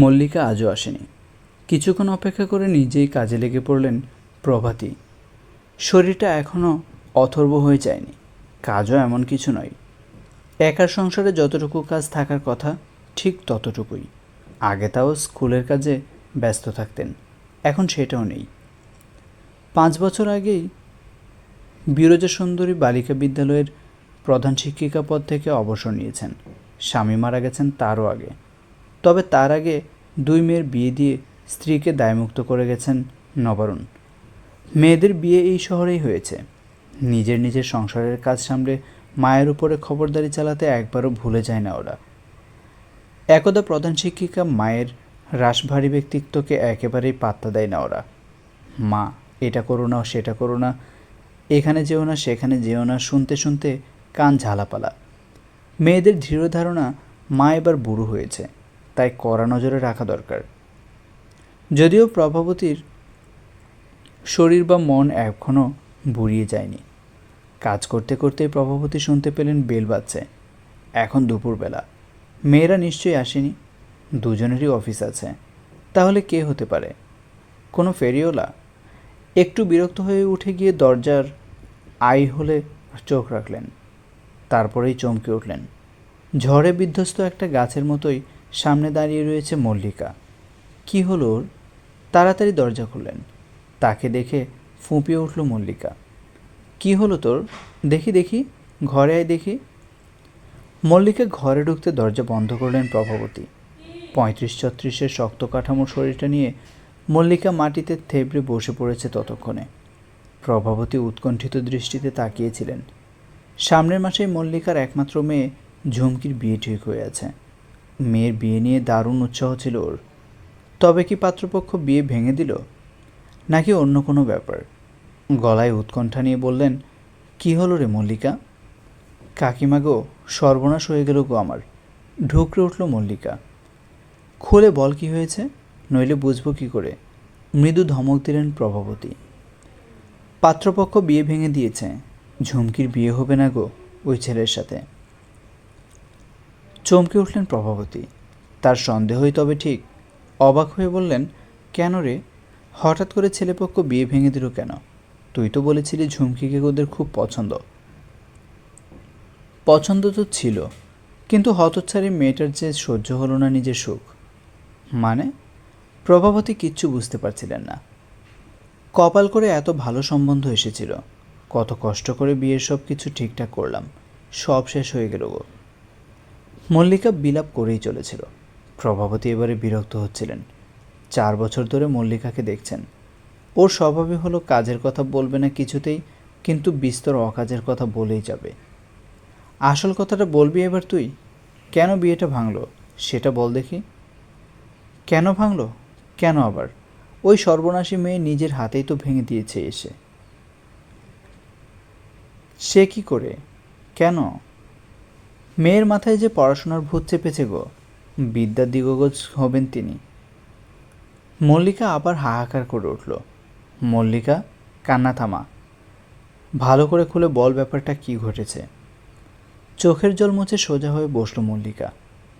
মল্লিকা আজও আসেনি। কিছুক্ষণ অপেক্ষা করে নিজেই কাজে লেগে পড়লেন প্রভাতী। শরীরটা এখনও অথর্ব হয়ে যায়নি, কাজও এমন কিছু নয়। একার সংসারে যতটুকু কাজ থাকার কথা, ঠিক ততটুকুই। আগে তাও স্কুলের কাজে ব্যস্ত থাকতেন, এখন সেটাও নেই। পাঁচ বছর আগেই বিরজা সুন্দরী বালিকা বিদ্যালয়ের প্রধান শিক্ষিকা পদ থেকে অবসর নিয়েছেন। স্বামী মারা গেছেন তারও আগে। তবে তার আগে দুই মেয়ের বিয়ে দিয়ে স্ত্রীকে দায়মুক্ত করে গেছেন নবারুণ। মেয়েদের বিয়ে এই শহরেই হয়েছে। নিজের নিজের সংসারের কাজ সামলে মায়ের উপরে খবরদারি চালাতে একবারও ভুলে যায় না ওরা। একদা প্রধান শিক্ষিকা মায়ের রাশভারী ব্যক্তিত্বকে একেবারেই পাত্তা দেয় না ওরা। মা, এটা করো না, সেটা করো না, এখানে যেও না, সেখানে যেও না, শুনতে শুনতে কান ঝালাপালা। মেয়েদের দৃঢ় ধারণা মা এবার বুড়ো হয়েছে। তাই কড়া নজরে রাখা দরকার। যদিও প্রভাবতীর শরীর বা মন এখনও বুড়িয়ে যায়নি। কাজ করতে করতেই প্রভাবতী শুনতে পেলেন বেল বাজছে। এখন দুপুরবেলা। মেয়েরা নিশ্চয়ই আসেনি। দুজনেরই অফিস আছে। তাহলে কে হতে পারে? কোনো ফেরিওলা? একটু বিরক্ত হয়ে উঠে গিয়ে দরজার আই হলে চোখ রাখলেন। তারপরেই চমকে উঠলেন। ঝড়ে বিধ্বস্ত একটা গাছের মতোই সামনে দাঁড়িয়ে রয়েছে মল্লিকা। কি হলো ওর? তাড়াতাড়ি দরজা খুললেন। তাকে দেখে ফুঁপিয়ে উঠল মল্লিকা। কি হলো তোর? দেখি দেখি, ঘরে আয় দেখি। মল্লিকা ঘরে ঢুকতে দরজা বন্ধ করলেন প্রভাবতী। পঁয়ত্রিশ ছত্রিশের শক্ত কাঠামোর শরীরটা নিয়ে মল্লিকা মাটিতে থেবড়ে বসে পড়েছে ততক্ষণে। প্রভাবতী উৎকণ্ঠিত দৃষ্টিতে তাকিয়েছিলেন। সামনের মাসেই মল্লিকার একমাত্র মেয়ে ঝুমকির বিয়ে ঠিক হয়ে আছে। মেয়ের বিয়ে নিয়ে দারুণ উৎসাহ ছিল ওর। তবে কি পাত্রপক্ষ বিয়ে ভেঙে দিল? নাকি অন্য কোনো ব্যাপার? গলায় উৎকণ্ঠা নিয়ে বললেন, কি হলো রে মল্লিকা? কাকিমা গো, সর্বনাশ হয়ে গেল গো আমার। ঢুকরে উঠল মল্লিকা। খুলে বল কি হয়েছে? নইলে বুঝব কি করে। মৃদু ধমক দিলেন প্রভাবতী। পাত্রপক্ষ বিয়ে ভেঙে দিয়েছে। ঝুমকির বিয়ে হবে না গো ওই ছেলের সাথে। চমকে উঠলেন প্রভাবতী। তার সন্দেহই তবে ঠিক। অবাক হয়ে বললেন, কেন রে? হঠাৎ করে ছেলেপক্ষ বিয়ে ভেঙে দিল কেন? তুই তো বলেছিলি ঝুমকিকে ওদের খুব পছন্দ। পছন্দ তো ছিল, কিন্তু হতচ্ছাড়ি মেয়েটার যে সহ্য হলো না নিজের সুখ। মানে? প্রভাবতী কিচ্ছু বুঝতে পারছিলেন না। কপাল করে এত ভালো সম্বন্ধ এসেছিল। কত কষ্ট করে বিয়ের সব কিছু ঠিকঠাক করলাম। সব শেষ হয়ে গেল গো। মল্লিকা বিলাপ করেই চলেছিল। প্রভাবতী এবারে বিরক্ত হচ্ছিলেন। চার বছর ধরে মল্লিকাকে দেখছেন। ওর স্বভাবই হলো কাজের কথা বলবে না কিছুতেই, কিন্তু বিস্তর অকাজের কথা বলেই যাবে। আসল কথাটা বলবি এবার তুই? কেন বিয়েটা ভাঙলো? সেটা বল দেখি। কেন ভাঙলো? কেন আবার? ওই সর্বনাশী মেয়ে নিজের হাতেই তো ভেঙে দিয়েছে এসে। সে কি করে? কেন? মেয়ের মাথায় যে পড়াশোনার ভূত চেপেছে গো বিদ্যার দিগগজ হবেন তিনি। মল্লিকা আবার হাহাকার করে উঠল। মল্লিকা, কান্না থামা। ভালো করে খুলে বল ব্যাপারটা কি ঘটেছে। চোখের জল মুছে সোজা হয়ে বসল মল্লিকা।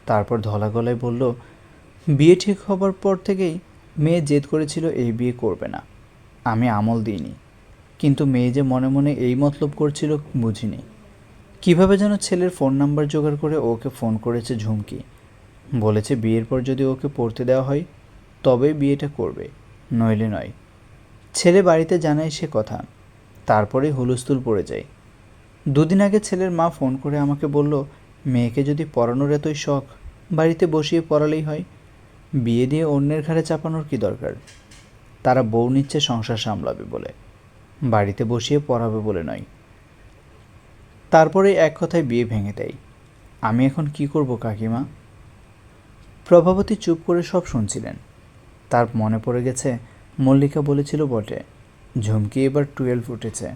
তারপর ধলা গলায় বলল, বিয়ে ঠিক হবার পর থেকেই মেয়ে জেদ করেছিল এই বিয়ে করবে না। আমি আমল দিইনি। কিন্তু মেয়ে যে মনে মনে এই মতলব করছিল বুঝিনি। কীভাবে যেন ছেলের ফোন নাম্বার জোগাড় করে ওকে ফোন করেছে ঝুমকি। বলেছে, বিয়ের পর যদি ওকে পড়তে দেওয়া হয়, তবেই বিয়েটা করবে। নইলে নয়। ছেলে বাড়িতে জানায় সে কথা। তারপরে হুলস্থুল পড়ে যায়। দুদিন আগে ছেলের মা ফোন করে আমাকে বলল, মেয়েকে যদি পড়ানোর এতই শখ, বাড়িতে বসিয়ে পড়ালেই হয়। বিয়ে দিয়ে অন্যের ঘাড়ে চাপানোর কি দরকার? তারা বউ নিচ্ছে সংসার সামলাবে বলে। বাড়িতে বসিয়ে পড়াবে বলে নয়। তারপরে এক কথায় বিয়ে ভেঙে দেয়। আমি এখন কি করব, কাকিমা? প্রভাবতী চুপ করে সব শুনছিলেন। তার মনে পড়ে গেছে, মল্লিকা বলেছিল বটে, ঝুমকি এবার টুয়েলভ উঠেছে।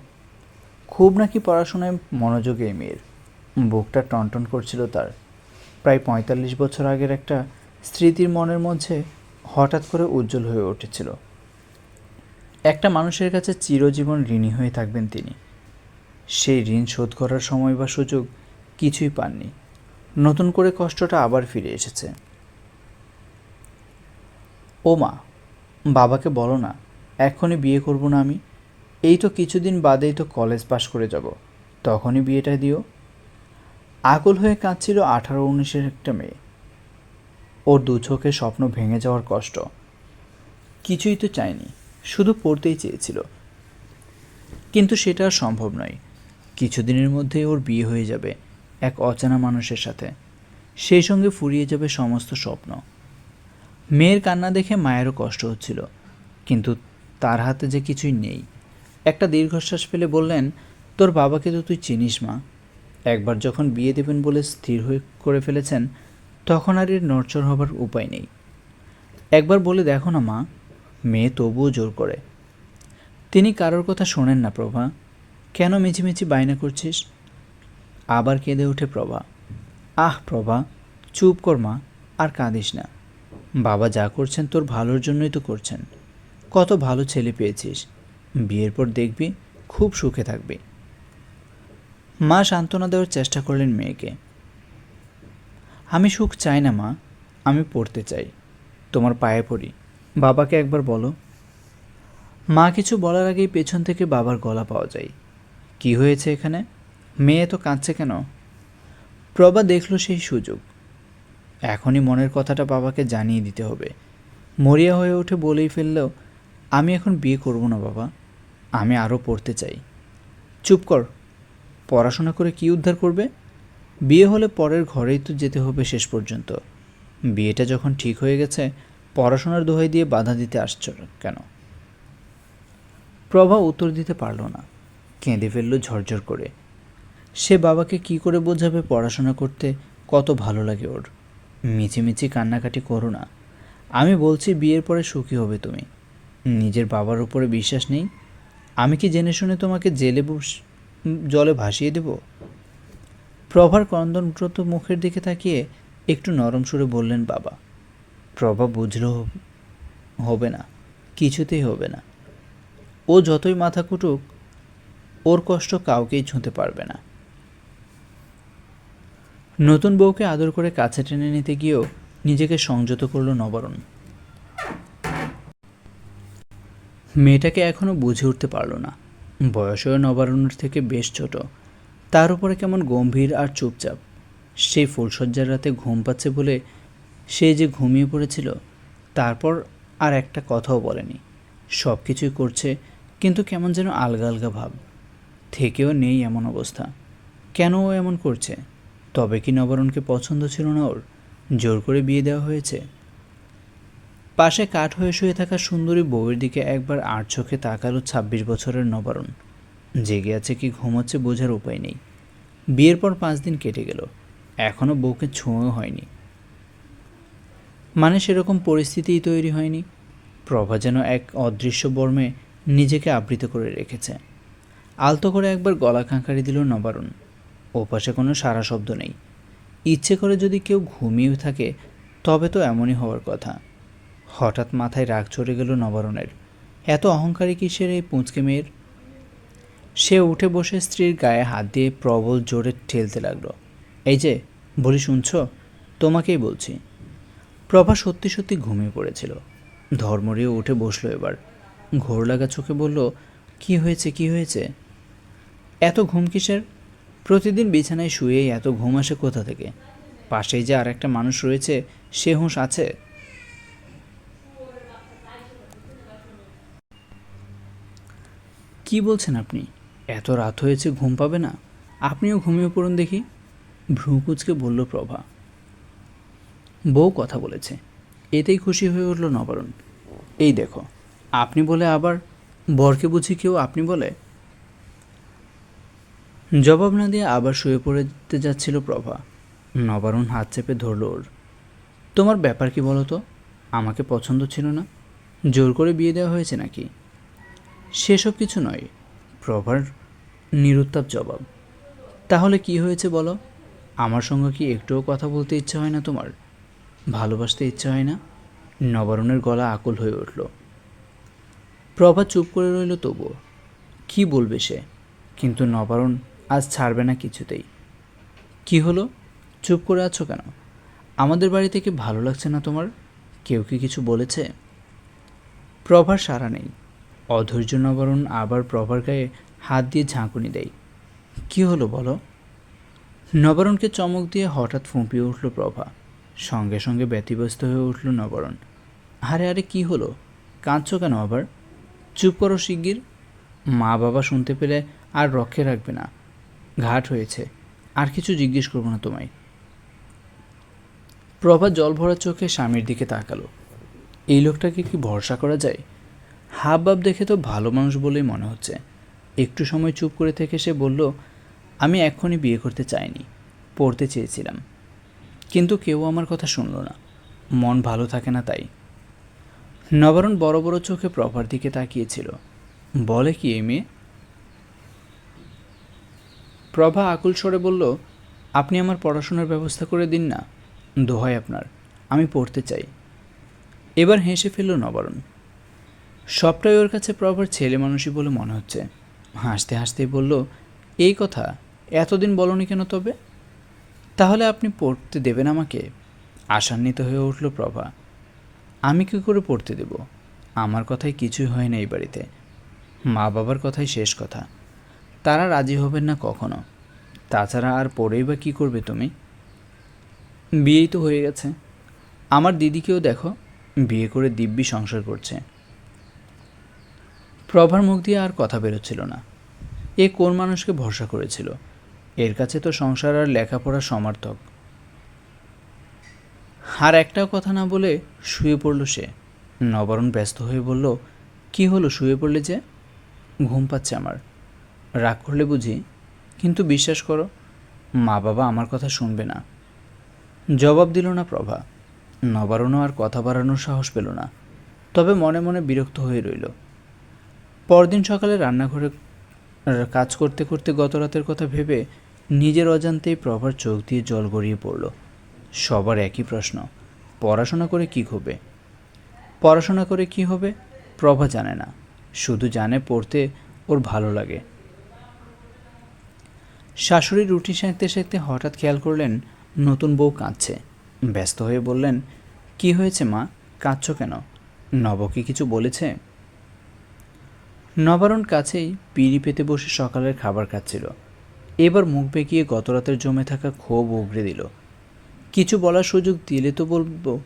খুব নাকি পড়াশোনায় মনোযোগ এই মেয়ের। বুকটা টনটন করছিল তার। প্রায় পঁয়তাল্লিশ বছর আগের একটা স্মৃতির মনের মধ্যে হঠাৎ করে উজ্জ্বল হয়ে উঠেছিল। একটা মানুষের কাছে চিরজীবন ঋণী হয়ে থাকবেন তিনি। সেই ঋণ শোধ করার সময় বা সুযোগ কিছুই পাননি। নতুন করে কষ্টটা আবার ফিরে এসেছে। ও মা, বাবাকে বলো না এক্ষুনি বিয়ে করব না আমি? এই তো কিছুদিন বাদেই তো কলেজ পাশ করে যাব, তখনই বিয়েটা দিও। আকুল হয়ে কাঁদছিল আঠারো উনিশের একটা মেয়ে। ওর দু চোখে স্বপ্ন ভেঙে যাওয়ার কষ্ট। কিছুই তো চায়নি, শুধু পড়তেই চেয়েছিল। কিন্তু সেটা সম্ভব নয়। কিছুদিনের মধ্যে ওর বিয়ে হয়ে যাবে এক অচেনা মানুষের সাথে। সেই সঙ্গে ফুরিয়ে যাবে সমস্ত স্বপ্ন। মেয়ের কান্না দেখে মায়েরও কষ্ট হচ্ছিল, কিন্তু তার হাতে যে কিছুই নেই। একটা দীর্ঘশ্বাস ফেলে বললেন, তোর বাবাকে তো তুই চিনিস, মা। একবার যখন বিয়ে দেবেন বলে স্থির হয়ে করে ফেলেছেন, তখন আর এর নড়চড় হবার উপায় নেই। একবার বলে দেখো না, মা, মেয়ে তবুও জোর করে। তিনি কারোর কথা শোনেন না, প্রভা। কেন মিছিমিছি বায়না করছিস? আবার কেঁদে ওঠে প্রভা। আহ প্রভা, চুপ কর মা, আর কাঁদিস না। বাবা যা করছেন তোর ভালোর জন্যই তো করছেন। কত ভালো ছেলে পেয়েছিস। বিয়ের পর দেখবি খুব সুখে থাকবি। মা সান্ত্বনা দেওয়ার চেষ্টা করলেন মেয়েকে। আমি সুখ চাই না মা, আমি পড়তে চাই। তোমার পায়ে পড়ি। বাবাকে একবার বলো। মা কিছু বলার আগেই পেছন থেকে বাবার গলা পাওয়া যায়। কি হয়েছে এখানে? মেয়ে তো কাঁদছে কেন? প্রভা দেখল সেই সুযোগ। এখনই মনের কথাটা বাবাকে জানিয়ে দিতে হবে। মরিয়া হয়ে উঠে বলেই ফেললেও আমি এখন বিয়ে করব না বাবা। আমি আরও পড়তে চাই। চুপ কর। পড়াশোনা করে কি উদ্ধার করবে? বিয়ে হলে পরের ঘরেই তো যেতে হবে শেষ পর্যন্ত। বিয়েটা যখন ঠিক হয়ে গেছে, পড়াশোনার দোহাই দিয়ে বাধা দিতে আসছ কেন? প্রভা উত্তর দিতে পারল না। কেঁদে ফেলল ঝরঝর করে। সে বাবাকে কি করে বোঝাবে পড়াশোনা করতে? কত ভালো লাগে ওর। মিছিমিছি কান্নাকাটি করো না। আমি বলছি বিয়ের পরে সুখী হবে তুমি। নিজের বাবার উপরে বিশ্বাস নেই। আমি কি জেনে শুনে তোমাকে জেলে বস- জলে ভাসিয়ে দেব? প্রভার ক্রন্দনব্রত মুখের দিকে তাকিয়ে একটু নরম সুরে বললেন, বাবা, প্রভা বুঝলো হবে না। কিছুতেই হবে না। ও যতই মাথা কুটুক ওর কষ্ট কাউকেই ছুঁতে পারবে না। নতুন বউকে আদর করে কাছে টেনে নিতে গিয়েও নিজেকে সংযত করল নবরণ। মেয়েটাকে এখনও বুঝে উঠতে পারল না। বয়সেও নবারণের থেকে বেশ ছোট। তার উপরে কেমন গম্ভীর আর চুপচাপ। সেই ফুলসজ্জার রাতে ঘুম পাচ্ছে বলে সে যে ঘুমিয়ে পড়েছিল, তারপর আর একটা কথাও বলেনি। সব কিছুই করছে, কিন্তু কেমন যেন আলগা আলগা ভাব। থেকেও নেই এমন অবস্থা। কেন ও এমন করছে? তবে কি নবরণকে পছন্দ ছিল না ওর? জোর করে বিয়ে দেওয়া হয়েছে? পাশে কাঠ হয়ে শুয়ে থাকা সুন্দরী বউয়ের দিকে একবার আর চোখে তাকালো ছাব্বিশ বছরের নবারণ। জেগে আছে কি ঘুমোচ্ছে বোঝার উপায় নেই। বিয়ের পর পাঁচ দিন কেটে গেল। এখনও বউকে ছোঁয়াও হয়নি। মানে সেরকম পরিস্থিতিই তৈরি হয়নি। প্রভা যেন এক অদৃশ্য বর্মে নিজেকে আবৃত করে রেখেছে। আলতো করে একবার গলা খাঁকারি দিল নবারণ। ওপাশে কোনো সারা শব্দ নেই। ইচ্ছে করে যদি কেউ ঘুমিয়ে থাকে, তবে তো এমনই হওয়ার কথা। হঠাৎ মাথায় রাগ চড়ে গেল নবারণের। এত অহংকারী কিসের এই পুঁচকে মেয়ের? সে উঠে বসে স্ত্রীর গায়ে হাত দিয়ে প্রবল জোরে ঠেলতে লাগল। এই যে, বলি শুনছ? তোমাকেই বলছি। প্রভা সত্যি সত্যি ঘুমিয়ে পড়েছিল। ধর্মরিও উঠে বসল এবার। ঘোর লাগা চোখে বলল, কি হয়েছে কি হয়েছে? এত ঘুম কিসের? প্রতিদিন বিছানায় শুয়েই এত ঘুম আসে কোথা থেকে? পাশেই যে আর একটা মানুষ রয়েছে, সে হুঁশ আছে? কি বলছেন আপনি? এত রাত হয়েছে, ঘুম পাবে না? আপনিও ঘুমিয়ে পড়ুন দেখি। ভ্রুকুচকে বলল প্রভা। বউ কথা বলেছে। এতেই খুশি হয়ে উঠল নবারণ। এই দেখো, আপনি বলে আবার বরকে বুঝি কেউ আপনি বলে? জবাব না দিয়ে আবার শুয়ে পড়তে যাচ্ছিল প্রভা। নবারুণ হাত চেপে ধরল ওর। তোমার ব্যাপার কি বলো তো? আমাকে পছন্দ ছিল না। জোর করে বিয়ে দেওয়া হয়েছে নাকি? সেসব কিছু নয়, প্রভার নিরুত্তাপ জবাব। তাহলে কি হয়েছে বলো? আমার সঙ্গে কি একটুও কথা বলতে ইচ্ছে হয় না তোমার? ভালোবাসতে ইচ্ছে হয় না? নবারণের গলা আকুল হয়ে উঠল। প্রভা চুপ করে রইল তবুও। কি বলবে সে? কিন্তু নবারণ আজ ছাড়বে না কিছুতেই। কি হলো? চুপ করে আছো কেন? আমাদের বাড়ি থেকে ভালো লাগছে না তোমার? কেউ কি কিছু বলেছে? প্রভার সারা নেই। অধৈর্য নবরণ আবার প্রভার গায়ে হাত দিয়ে ঝাঁকুনি দেয়। কি হলো বলো? নবরণকে চমক দিয়ে হঠাৎ ফুঁপিয়ে উঠল প্রভা। সঙ্গে সঙ্গে ব্যতিব্যস্ত হয়ে উঠল নবরণ। আরে আরে কি হলো? কাঁদছ কেন আবার? চুপ করো শিগগির। মা বাবা শুনতে পেলে আর রক্ষে রাখবে না। ঘাট হয়েছে। আর কিছু জিজ্ঞেস করব না তোমায়। প্রভা জল ভরা চোখে স্বামীর দিকে তাকালো। এই লোকটাকে কি ভরসা করা যায়? হাব ভাব দেখে তো ভালো মানুষ বলেই মনে হচ্ছে। একটু সময় চুপ করে থেকে সে বলল, আমি এক্ষুনি বিয়ে করতে চাইনি, পড়তে চেয়েছিলাম। কিন্তু কেউ আমার কথা শুনল না। মন ভালো থাকে না তাই। নবরণ বড় বড় চোখে প্রভার দিকে তাকিয়েছিল। বলে কি এই মেয়ে? প্রভা আকুল স্বরে বলল, আপনি আমার পড়াশোনার ব্যবস্থা করে দিন না। দোহাই আপনার। আমি পড়তে চাই। এবার হেসে ফেলল নবরণ। সবটাই ওর কাছে প্রভার ছেলে মানুষই বলে মনে হচ্ছে। হাসতে হাসতেই বলল, এই কথা? এতদিন বলনি কেন তবে? তাহলে আপনি পড়তে দেবেন আমাকে? আশান্বিত হয়ে উঠল প্রভা। আমি কী করে পড়তে দেব? আমার কথাই কিছুই হয় না এই বাড়িতে। মা বাবার কথাই শেষ কথা। তারা রাজি হবেন না কখনো। তাছাড়া আর পড়েই বা কী করবে তুমি? বিয়েই তো হয়ে গেছে। আমার দিদিকেও দেখো, বিয়ে করে দিব্যি সংসার করছে। প্রভার মুখ দিয়ে আর কথা বেরোচ্ছিল না। এ কোন মানুষকে ভরসা করেছিল? এর কাছে তো সংসার আর লেখাপড়া সমার্থক। আর একটাও কথা না বলে শুয়ে পড়ল সে। নবরণ ব্যস্ত হয়ে বলল, কি হলো শুয়ে পড়লে যে? ঘুম পাচ্ছে আমার। রাগ করলে বুঝি, কিন্তু বিশ্বাস করো, মা বাবা আমার কথা শুনবে না। জবাব দিল না প্রভা। নবারণও আর কথা বাড়ানোর সাহস পেল না। তবে মনে মনে বিরক্ত হয়ে রইল। পরদিন সকালে রান্নাঘরে কাজ করতে করতে গত রাতের কথা ভেবে নিজের অজান্তেই প্রভার চোখ দিয়ে জল গড়িয়ে পড়ল। সবার একই প্রশ্ন, পড়াশোনা করে কি হবে পড়াশোনা করে কি হবে? প্রভা জানে না। শুধু জানে পড়তে ওর ভালো লাগে। শাশুড়ি রুটি সেঁকতে সেঁকতে হঠাৎ খেয়াল করলেন, নতুন বউ কাঁদছে। ব্যস্ত হয়ে বললেন, কি হয়েছে মা? কাঁদছ কেন? নব কি কিছু বলেছে? নবারণ কাছেই পিড়ি পেতে বসে সকালের খাবার খাচ্ছিল। এবার মুখ বেঁকিয়ে গত রাতের জমে থাকা ক্ষোভ উগড়ে দিল। কিছু বলার সুযোগ দিলে তো বলব।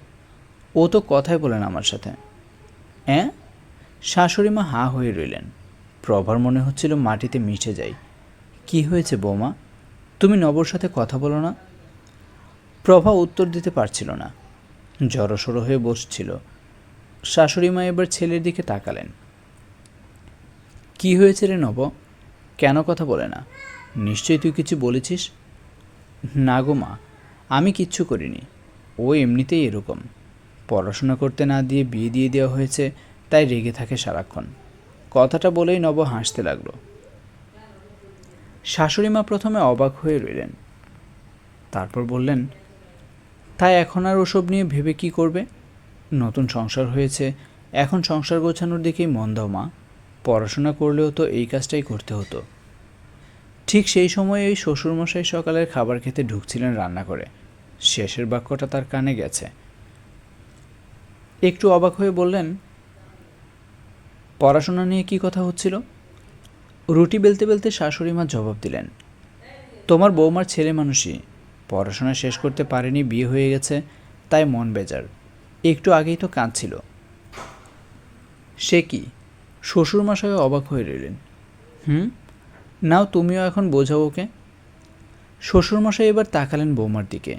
ও তো কথাই বলেন আমার সাথে। হ্যাঁ শাশুড়ি মা হাঁ হয়ে রইলেন। প্রভার মনে হচ্ছিল মাটিতে মিশে যাই। কি হয়েছে বৌমা? তুমি নবর সাথে কথা বলো না। প্রভা উত্তর দিতে পারছিল না। জড়সড়ো হয়ে বসছিল। শাশুড়ি মা এবার ছেলের দিকে তাকালেন। কি হয়েছে রে নব? কেন কথা বলে না? নিশ্চয়ই তুই কিছু বলেছিস? না গো মা, আমি কিচ্ছু করিনি। ও এমনিতেই এরকম। পড়াশোনা করতে না দিয়ে বিয়ে দিয়ে দেওয়া হয়েছে, তাই রেগে থাকে সারাক্ষণ। কথাটা বলেই নব হাসতে লাগল। শাশুড়ি মা প্রথমে অবাক হয়ে রইলেন। তারপর বললেন, তাই এখন আর ওসব নিয়ে ভেবে কি করবে? নতুন সংসার হয়েছে, এখন সংসার গোছানোর দিকেই মন দাও মা। পড়াশোনা করলেও তো এই কাজটাই করতে হতো। ঠিক সেই সময় এই শ্বশুরমশাই সকালের খাবার খেতে ঢুকছিলেন রান্না করে। শেষের বাক্যটা তার কানে গেছে। একটু অবাক হয়ে বললেন, পড়াশোনা নিয়ে কি কথা হচ্ছিল? রুটি বেলতে বেলতে শাশুড়ি মা জবাব দিলেন, তোমার বৌমার ছেলে মানুষই। পড়াশোনা শেষ করতে পারেনি, বিয়ে হয়ে গেছে, তাই মন বেজার। একটু আগেই তো কাঁদছিল। সে কি? শ্বশুরমশাই অবাক হয়ে রইলেন। হুম? নাও তুমিও এখন বোঝাও ওকে। শ্বশুরমশাই এবার তাকালেন বৌমার দিকে।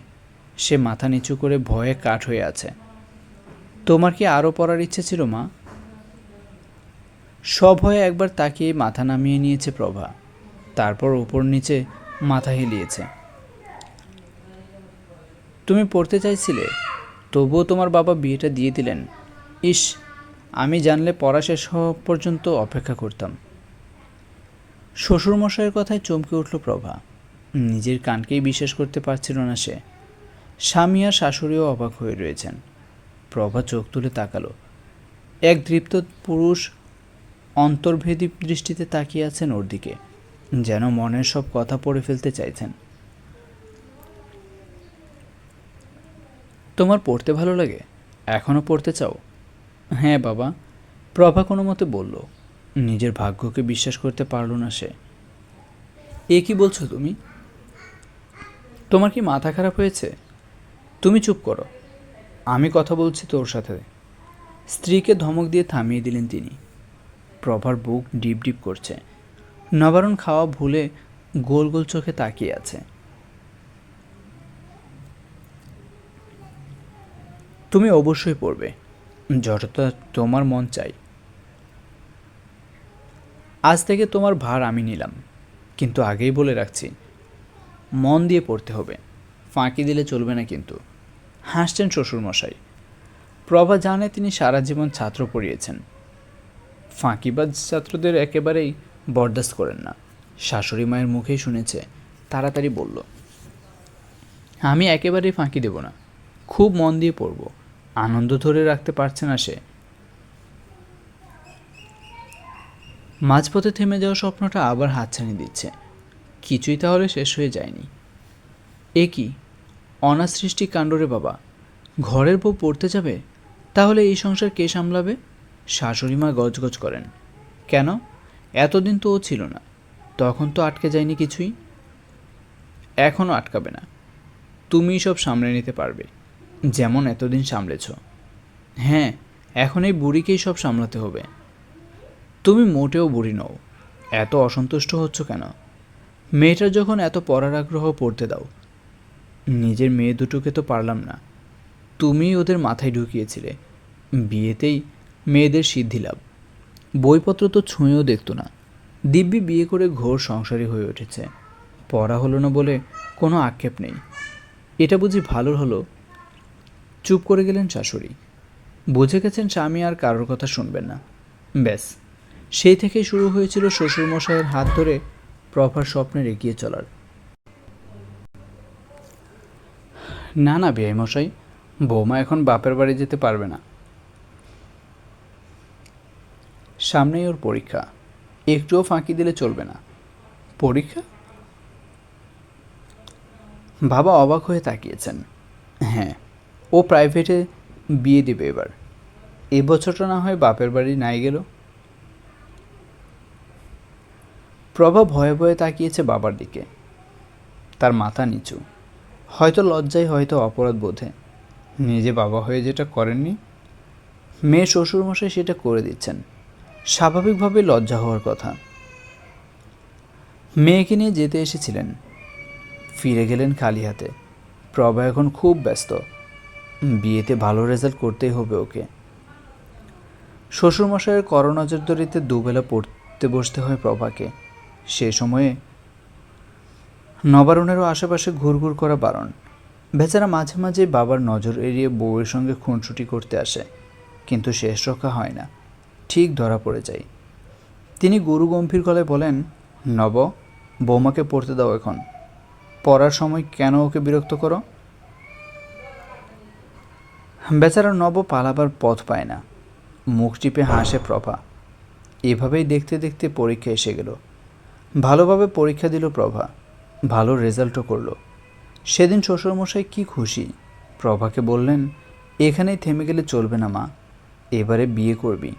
সে মাথা নিচু করে ভয়ে কাঠ হয়ে আছে। তোমার কি আরও পড়ার ইচ্ছে ছিল মা? সভয়ে একবার তাকিয়ে মাথা নামিয়ে নিয়েছে প্রভা। তারপর ওপর নিচে মাথা হেলিয়েছে। তুমি পড়তে চাইছিলে, তবুও তোমার বাবা বিয়েটা দিয়ে দিলেন। ইস, আমি জানলে পড়া শেষ হওয়া পর্যন্ত অপেক্ষা করতাম। শ্বশুরমশাইয়ের কথায় চমকে উঠল প্রভা। নিজের কানকেই বিশ্বাস করতে পারছিল না সে। স্বামী আর শাশুড়িও অবাক হয়ে রয়েছেন। প্রভা চোখ তুলে তাকালো। এক দৃপ্ত পুরুষ অন্তর্ভেদী দৃষ্টিতে তাকিয়ে আছেন ওর দিকে, যেন মনের সব কথা পড়ে ফেলতে চাইছেন। তোমার পড়তে ভালো লাগে? এখনও পড়তে চাও? হ্যাঁ বাবা, প্রভা কোনো মতে বলল। নিজের ভাগ্যকে বিশ্বাস করতে পারল না সে। এ কি বলছো তুমি? তোমার কি মাথা খারাপ হয়েছে? তুমি চুপ করো। আমি কথা বলছি তোর সাথে। স্ত্রীকে ধমক দিয়ে থামিয়ে দিলেন তিনি। প্রভার বুক ডিপ ডিপ করছে। নবারণ খাওয়া ভুলে গোল গোল চোখে তাকিয়ে আছে। তুমি অবশ্যই পড়বে। যতটা তোমার মন চাই। আজ থেকে তোমার ভার আমি নিলাম। কিন্তু আগেই বলে রাখছি, মন দিয়ে পড়তে হবে। ফাঁকি দিলে চলবে না কিন্তু। হাসছেন শ্বশুরমশাই। প্রভা জানে তিনি সারা জীবন ছাত্র পড়িয়েছেন। ফাঁকিবাজ ছাত্রদের একেবারেই বরদাস্ত করেন না। শাশুড়ি মায়ের মুখেই শুনেছে, তাড়াতাড়ি বলল, আমি একেবারেই ফাঁকি দেব না। খুব মন দিয়ে পড়ব। আনন্দ ধরে রাখতে পারছে না সে। মাঝপথে থেমে যাওয়া স্বপ্নটা আবার হাতছানি দিচ্ছে। কিছুই তাহলে শেষ হয়ে যায়নি। এ কি? অনাসৃষ্টি কাণ্ডরে বাবা। ঘরের বউ পড়তে যাবে? তাহলে এই সংসার কে সামলাবে? শাশুড়ি মা গজগজ করেন। কেন? এতদিন তো ও ছিল না। তখন তো আটকে যায়নি কিছুই। এখনও আটকাবে না। তুমি সব সামলে নিতে পারবে। যেমন এতদিন সামলেছ। হ্যাঁ এখন এই বুড়িকেই সব সামলাতে হবে। তুমি মোটেও বুড়ি নও। এত অসন্তুষ্ট হচ্ছ কেন? মেয়েটার যখন এত পড়ার আগ্রহ পড়তে দাও। নিজের মেয়ে দুটোকে তো পারলাম না। তুমি ওদের মাথায় ঢুকিয়েছিলে। বিয়েতেই মেয়েদের সিদ্ধি লাভ। বইপত্র তো ছুঁয়েও দেখতো না। দিব্যি বিয়ে করে ঘোর সংসারী হয়ে উঠেছে। পড়া হলো না বলে কোনো আক্ষেপ নেই। এটা বুঝি ভালোর হলো? চুপ করে গেলেন শাশুড়ি। বুঝে গেছেন স্বামী আর কারোর কথা শুনবেন না। ব্যাস, সেই থেকেই শুরু হয়েছিল শ্বশুরমশাইয়ের হাত ধরে প্রভার স্বপ্নের এগিয়ে চলার। না না বেআই মশাই বৌমা এখন বাপের বাড়ি যেতে পারবে না। সামনেই ওর পরীক্ষা। একটুও ফাঁকি দিলে চলবে না। পরীক্ষা? বাবা অবাক হয়ে তাকিয়েছেন। হ্যাঁ ও প্রাইভেটে বিয়ে দেবে এবার। এবছরটা না হয় বাপের বাড়ি নাই গেল। প্রভা ভয়ে ভয়ে তাকিয়েছে বাবার দিকে। তার মাথা নিচু। হয়তো লজ্জায়, হয়তো অপরাধ বোধে। নিজে বাবা হয়ে যেটা করেননি। মেয়ে শ্বশুরমশাই সেটা করে দিচ্ছেন। স্বাভাবিকভাবে লজ্জা হওয়ার কথা। মেয়েকে নিয়ে যেতে এসেছিলেন। ফিরে গেলেন খালি হাতে। প্রভা এখন খুব ব্যস্ত। বিয়েতে ভালো রেজাল্ট করতেই হবে ওকে। শ্বশুরমশাইয়ের করনজরদরিতে দুবেলা পড়তে বসতে হয় প্রভাকে। সে সময়ে নবারণেরও আশেপাশে ঘুরঘুর করা বারণ। বেচারা মাঝে মাঝে বাবার নজর এড়িয়ে বউয়ের সঙ্গে খুনসুটি করতে আসে, কিন্তু শেষ রক্ষা হয় না। ঠিক ধরা পড়ে যায়। তিনি গুরু গম্ভীর গলায় বলেন, নব, বৌমাকে পড়তে দাও এখন। পড়ার সময় কেন ওকে বিরক্ত করো? বেচারা নব পালাবার পথ পায় না। মুখ টিপে হাসে প্রভা। এভাবেই দেখতে দেখতে পরীক্ষা এসে গেল। ভালোভাবে পরীক্ষা দিল প্রভা। ভালো রেজাল্টও করল। সেদিন শ্বশুরমশাই কি খুশি। প্রভাকে বললেন, এখানেই থেমে গেলে চলবে না মা। এবারে বিয়ে করবি।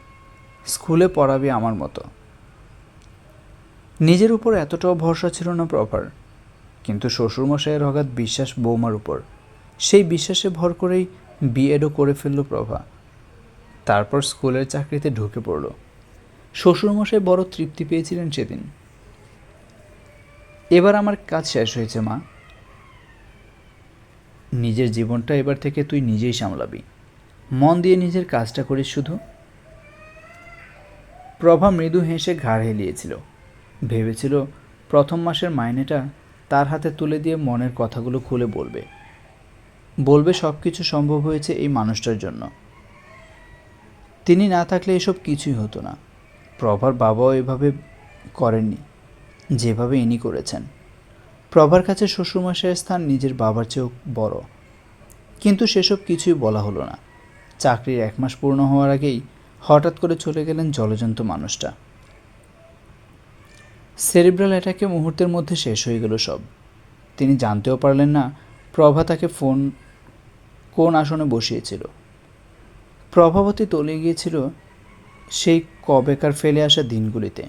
স্কুলে পড়াবি আমার মতো। নিজের উপর এতটাও ভরসা ছিল না প্রভার কিন্তু শ্বশুরমশাইয়ের অগাধ বিশ্বাস বৌমার উপর। সেই বিশ্বাসে ভর করেই বিএডও করে ফেলল প্রভা। তারপর স্কুলের চাকরিতে ঢুকে পড়ল। শ্বশুরমশাই বড় তৃপ্তি পেয়েছিলেন সেদিন। এবার আমার কাজ শেষ হয়েছে, মা। নিজের জীবনটা এবার থেকে তুই নিজেই সামলাবি। মন দিয়ে নিজের কাজটা করিস শুধু। প্রভা মৃদু হেসে ঘাড় হেলিয়েছিল। ভেবেছিল প্রথম মাসের মাইনেটা তার হাতে তুলে দিয়ে মনের কথাগুলো খুলে বলবে। বলবে সব কিছু সম্ভব হয়েছে এই মানুষটার জন্য। তিনি না থাকলে এসব কিছুই হতো না। প্রভার বাবাও এভাবে করেননি, যেভাবে ইনি করেছেন। প্রভার কাছে শ্বশুরমশাইয়ের স্থান নিজের বাবার চেয়েও বড়। কিন্তু সেসব কিছুই বলা হলো না। চাকরির এক মাস পূর্ণ হওয়ার আগেই হঠাৎ করে চলে গেলেন জলজন্ত মানুষটা। সেরিব্রাল অ্যাটাকে মুহূর্তের মধ্যে শেষ হয়ে গেল সব। তিনি জানতেও পারলেন না প্রভা তাকে ফোন, কোন আসনে বসিয়েছিল। প্রভাবতী তলিয়ে গিয়েছিল সেই কবেকার ফেলে আসা দিনগুলিতে।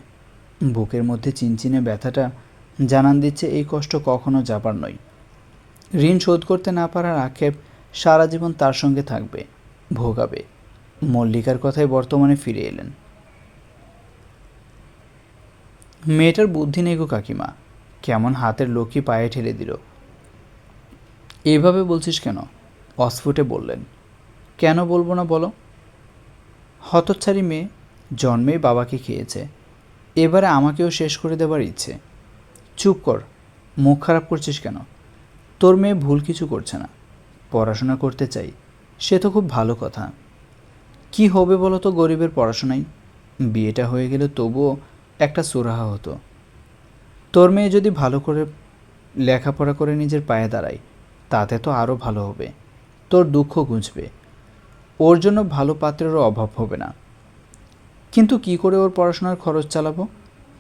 বুকের মধ্যে চিনচিনে ব্যথাটা জানান দিচ্ছে এই কষ্ট কখনো যাবার নয়। ঋণ শোধ করতে না পারার আক্ষেপ সারা জীবন তার সঙ্গে থাকবে, ভোগাবে। মল্লিকার কথায় বর্তমানে ফিরে এলেন। মেয়েটার বুদ্ধি নেই গো কাকিমা, কেমন হাতের লক্ষ্মী পায়ে ঠেলে দিল। এইভাবে বলছিস কেন? অস্ফুটে বললেন। কেন বলব না বলো? হতচ্ছাড়ি মেয়ে, জন্মেই বাবাকে খেয়েছে। এবারে আমাকেও শেষ করে দেবার ইচ্ছে। চুপ কর, মুখ খারাপ করছিস কেন? তোর মেয়ে ভুল কিছু করছে না। পড়াশোনা করতে চাই, সে তো খুব ভালো কথা। কি হবে বলো তো গরিবের পড়াশোনায়? বিয়েটা হয়ে গেলে তবুও একটা সুরাহা হতো। তোর মেয়ে যদি ভালো করে লেখাপড়া করে নিজের পায়ে দাঁড়ায়, তাতে তো আরও ভালো হবে। তোর দুঃখ গুঁজবে। ওর জন্য ভালো পাত্রেরও অভাব হবে না। কিন্তু কি করে ওর পড়াশোনার খরচ চালাবো?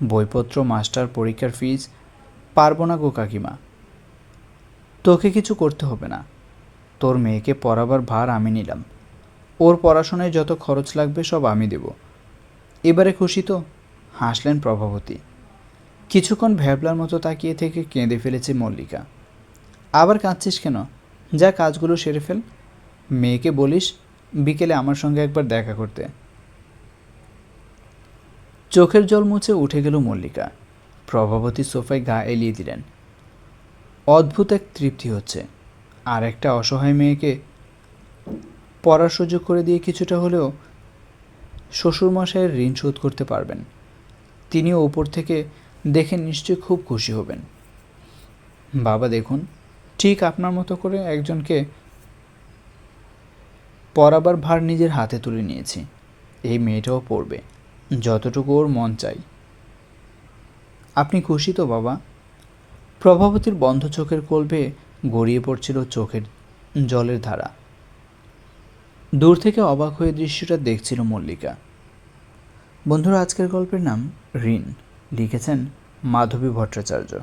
বইপত্র, মাস্টার, পরীক্ষার ফিস পারব না গো কাকিমা। তোকে কিছু করতে হবে না। তোর মেয়েকে পড়াবার ভার আমি নিলাম। ওর পড়াশোনায় যত খরচ লাগবে সব আমি দেব। এবারে খুশি তো? হাসলেন প্রভাবতী। কিছুক্ষণ ভ্যাবলার মতো তাকিয়ে থেকে কেঁদে ফেলেছে মল্লিকা। আবার কাঁদছিস কেন? যা কাজগুলো সেরে ফেল। মেয়েকে বলিস, বিকেলে আমার সঙ্গে একবার দেখা করতে। চোখের জল মুছে উঠে গেল মল্লিকা। প্রভাবতী সোফায় গা এলিয়ে দিলেন। অদ্ভুত এক তৃপ্তি হচ্ছে। আর একটা অসহায় মেয়েকে পড়ার সুযোগ করে দিয়ে কিছুটা হলেও শ্বশুরমশাইয়ের ঋণ শোধ করতে পারবেন। তিনিও ওপর থেকে দেখে নিশ্চয়ই খুব খুশি হবেন। বাবা, দেখুন, ঠিক আপনার মতো করে একজনকে পড়াবার ভার নিজের হাতে তুলে নিয়েছি। এই মেয়েটাও পড়বে, যতটুকু ওর মন চাই। আপনি খুশি তো, বাবা? প্রভাবতীর বন্ধ চোখের কোলবে গড়িয়ে পড়ছিল চোখের জলের ধারা। দূর থেকে অবাক হয়ে দৃশ্যটা দেখছিল মল্লিকা। বন্ধুরা, আজকের গল্পের নাম ঋণ। লিখেছেন মাধবী ভট্টাচার্য।